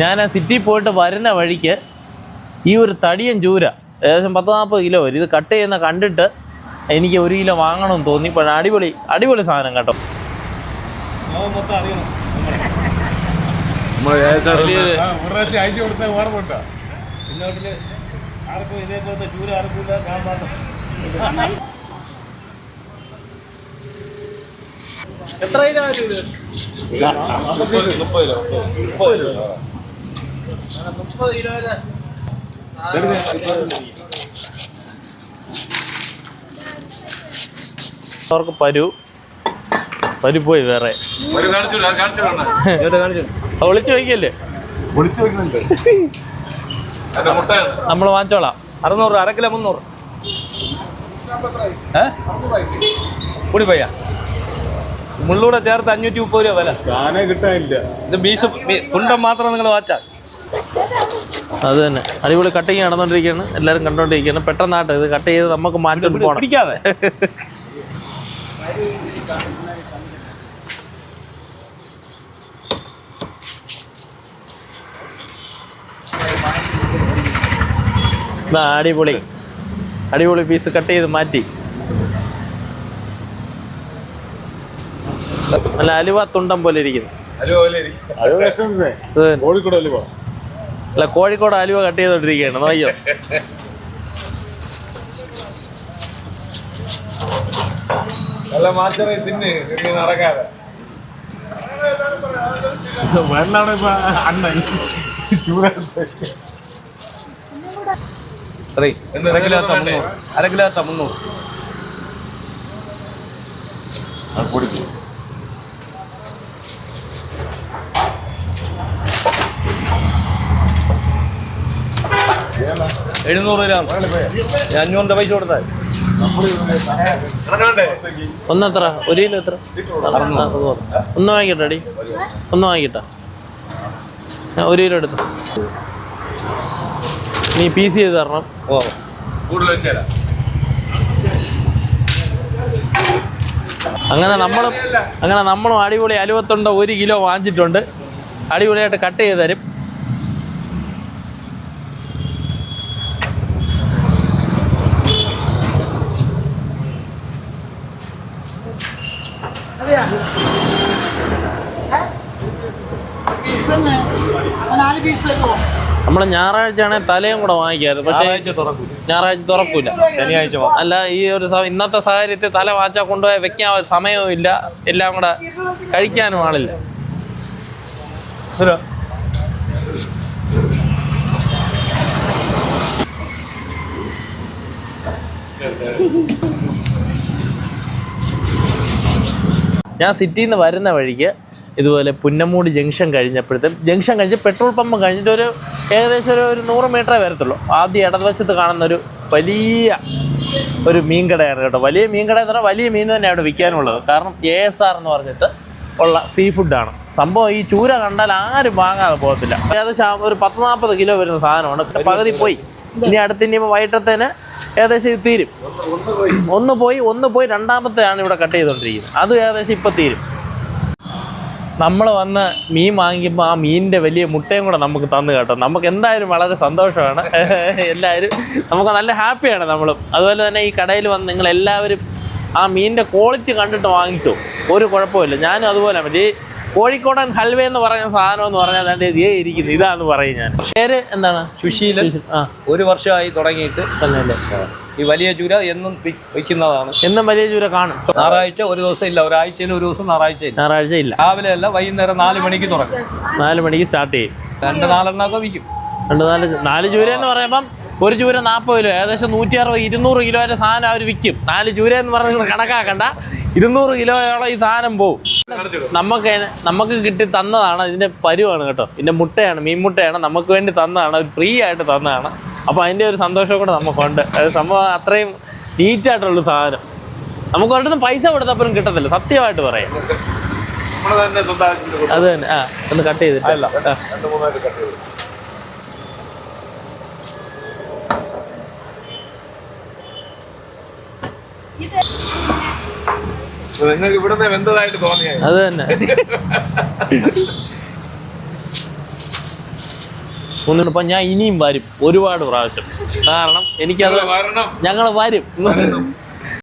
ഞാൻ ആ സിറ്റി പോയിട്ട് വരുന്ന വഴിക്ക് ഈ ഒരു തടിയൻ ചൂര ഏകദേശം പത്ത് നാൽപ്പത് കിലോ വരും. ഇത് കട്ട് ചെയ്യുന്ന കണ്ടിട്ട് എനിക്ക് ഒരു കിലോ വാങ്ങണമെന്ന് തോന്നി. പക്ഷേ അടിപൊളി അടിപൊളി സാധനം കേട്ടോ. എത്ര കിലോ മുപ്പത് മുപ്പത് കിലോ മുപ്പത് കിലോ. മുപ്പത് അവർക്ക് പരു. പരു പോയി വേറെ. വിളിച്ചു മുട്ടയാണ്. നമ്മൾ വാങ്ങിച്ചോളാം. അറുന്നൂറ് അര കിലോ മുന്നൂറ്. കൂടി പോയാ? മുള്ളൂടെ ചേർത്ത് അഞ്ഞൂറ്റി മുപ്പത് രൂപ വില. സാധനം കിട്ടാനില്ല. ഇത് ബീസ് കുണ്ടം മാത്രം നിങ്ങൾ വാച്ചാൽ. അത് തന്നെ. അടിപൊളി കട്ടിങ് നടന്നുകൊണ്ടിരിക്കുകയാണ് എല്ലാവരും കണ്ടുകൊണ്ടിരിക്കുകയാണ് പെട്ടെന്നാട്ടെ ഇത് കട്ട് ചെയ്ത് നമുക്ക് മാറ്റി പോകണം പിടിക്കാതെ അടിപൊളി. അടിപൊളി പീസ് കട്ട് ചെയ്ത് മാറ്റി. നല്ല അലുവ തുണ്ടം പോലെ ഇരിക്കുന്നു. അല്ലേ അല്ല കോഴിക്കോട് ആലുവ കട്ട് ചെയ്തോണ്ടിരിക്കുകയാണ്. നോയ്യോ അരക്കിലാത്ത മുന്നൂറ് തിരികെ നടക്കാതെ വെള്ളാണ് ഇപ്പൊ അണ്ണൻ ചൂര എന്ത് അര കിലോ വേണ്ടേ? മുന്നൂറ് അര കിലോ മുന്നൂറ് കൊടുക്കും എഴുന്നൂറ് രൂപ ഞാൻ അഞ്ഞൂറിന്റെ പൈസ കൊടുത്താൽ ഒന്നെത്ര ഒരു കിലോ എത്ര. ഒന്ന് വാങ്ങിക്കട്ടെ അടി ഒന്ന് വാങ്ങിക്കട്ടെ. ഞാൻ ഒരു കിലോ എടുത്തു. നീ പീസ് ചെയ്ത് തരണം. ഓ. കൂടുതൽ അങ്ങനെ നമ്മളും അങ്ങനെ നമ്മളും അടിപൊളി അലുവത്തുണ്ട ഒരു കിലോ വാങ്ങിച്ചിട്ടുണ്ട്. അടിപൊളിയായിട്ട് കട്ട് ചെയ്ത് തരും പീസ് തന്നെ നാല് പീസ് തരുമോ നമ്മൾ ഞായറാഴ്ച ആണെങ്കിൽ തലയും കൂടെ വാങ്ങിക്കാറ്. പക്ഷേ ഞായറാഴ്ച തുറക്കൂല. ശനിയാഴ്ച അല്ല ഈ ഒരു ഇന്നത്തെ സാഹചര്യത്തിൽ തല വാച്ചാൽ കൊണ്ടുപോയി വെക്കാൻ സമയവും ഇല്ല. എല്ലാം കൂടെ കഴിക്കാനും ആളില്ല. ഞാൻ സിറ്റിയിൽ നിന്ന് വരുന്ന വഴിക്ക് ഇതുപോലെ പുന്നമൂടി ജംഗ്ഷൻ കഴിഞ്ഞപ്പോഴത്തേക്കും ജംഗ്ഷൻ കഴിഞ്ഞ് പെട്രോൾ പമ്പ് കഴിഞ്ഞിട്ട് ഒരു ഏകദേശം ഒരു ഒരു നൂറ് മീറ്ററേ വരത്തുള്ളൂ. ആദ്യം ഇടതുവശത്ത് കാണുന്ന ഒരു വലിയ ഒരു മീൻ കേട്ടോ. വലിയ മീൻ കട എന്ന് പറഞ്ഞാൽ വലിയ മീൻ തന്നെ അവിടെ വിൽക്കാനുള്ളത്. കാരണം എ എസ് ആർ എന്ന് പറഞ്ഞിട്ട് ഉള്ള സീ ഫുഡാണ് സംഭവം ഈ ചൂര കണ്ടാൽ ആരും വാങ്ങാതെ പോകത്തില്ല. ഏകദേശം ഒരു പത്ത് നാൽപ്പത് കിലോ വരുന്ന സാധനമാണ്. പകുതി പോയി. ഇനി അടുത്ത് ഇനി വൈകിട്ടത്തേന് ഏകദേശം ഇത് തീരും. ഒന്ന് പോയി. ഒന്ന് പോയി രണ്ടാമത്തെയാണ് ഇവിടെ കട്ട് ചെയ്തുകൊണ്ടിരിക്കുന്നത്. അത് ഏകദേശം ഇപ്പോൾ തീരും. നമ്മൾ വന്ന് മീൻ വാങ്ങിക്കുമ്പോൾ ആ മീനിന്റെ വലിയ മുട്ടയും കൂടെ നമുക്ക് തന്നു കേട്ടോ. നമുക്ക് എന്തായാലും വളരെ സന്തോഷമാണ്. എല്ലാവരും നമുക്ക് നല്ല ഹാപ്പിയാണ് നമ്മളും. അതുപോലെ തന്നെ ഈ കടയിൽ വന്ന് നിങ്ങൾ എല്ലാവരും ആ മീനിന്റെ ക്വാളിറ്റി കണ്ടിട്ട് വാങ്ങിച്ചു ഒരു കുഴപ്പമില്ല ഞാനും അതുപോലെ ഈ കോഴിക്കോടൻ ഹൽവ എന്ന് പറയുന്ന സാധനം എന്ന് പറഞ്ഞാൽ എന്റെ ഇതേ ഇരിക്കുന്നു. ഇതാന്ന് പറയും ഞാൻ. പേര് എന്താണ്? സുശീലൻ. ആ. ഒരു വർഷമായി തുടങ്ങിയിട്ട്. തന്നെയല്ലേ? ഈ വലിയ ചൂര എന്നും വയ്ക്കുന്നതാണ്. എന്നും വലിയ ചൂര കാണും. ഞായറാഴ്ച ഒരു ദിവസം ഇല്ല. ഒരാഴ്ചയിൽ ഒരു ദിവസം ഞായറാഴ്ച ഇല്ല. ഞായറാഴ്ച ഇല്ല. രാവിലെ അല്ല വൈകുന്നേരം നാല് മണിക്ക് തുടങ്ങും. നാല് മണിക്ക് സ്റ്റാർട്ട് ചെയ്യും. രണ്ട് നാലെണ്ണമൊക്കെ വിൽക്കും. രണ്ട് നാല് നാല് ചൂര എന്ന് പറയുമ്പം ഒരു ചൂര നാൽപ്പത് കിലോ ഏകദേശം നൂറ്റി അറുപത് ഇരുന്നൂറ് കിലോയുടെ സാധനം അവർ വിൽക്കും. നാല് ചൂര എന്ന് പറഞ്ഞ് നിങ്ങൾ കണക്കാക്കണ്ട. ഇരുന്നൂറ് കിലോയോളം ഈ സാധനം പോവും. നമുക്ക് നമുക്ക് കിട്ടി തന്നതാണ് ഇതിന്റെ പരുവാണ് കേട്ടോ. ഇതിന്റെ മുട്ടയാണ് മീൻ മുട്ടയാണ്. നമുക്ക് വേണ്ടി തന്നതാണ് ഫ്രീ ആയിട്ട് തന്നതാണ്. അപ്പോൾ അതിന്റെ ഒരു സന്തോഷം കൂടെ നമുക്കുണ്ട്. അത് സംഭവം അത്രയും നീറ്റായിട്ടുള്ള സാധനം. നമുക്ക് ഒരിടത്തും പൈസ കൊടുത്തപ്പോഴും കിട്ടത്തില്ല. സത്യമായിട്ട് പറയാം. അത് തന്നെ. ആ ഒന്ന് കട്ട് ചെയ്തിട്ട്. നിങ്ങൾക്ക് ഇവിടുന്ന് വെന്തതായിട്ട് തോന്നിയത് അത് തന്നെ. ഒന്നിപ്പം ഞാൻ ഇനിയും വരും ഒരുപാട് പ്രാവശ്യം. കാരണം എനിക്കത് ഞങ്ങൾ വരും.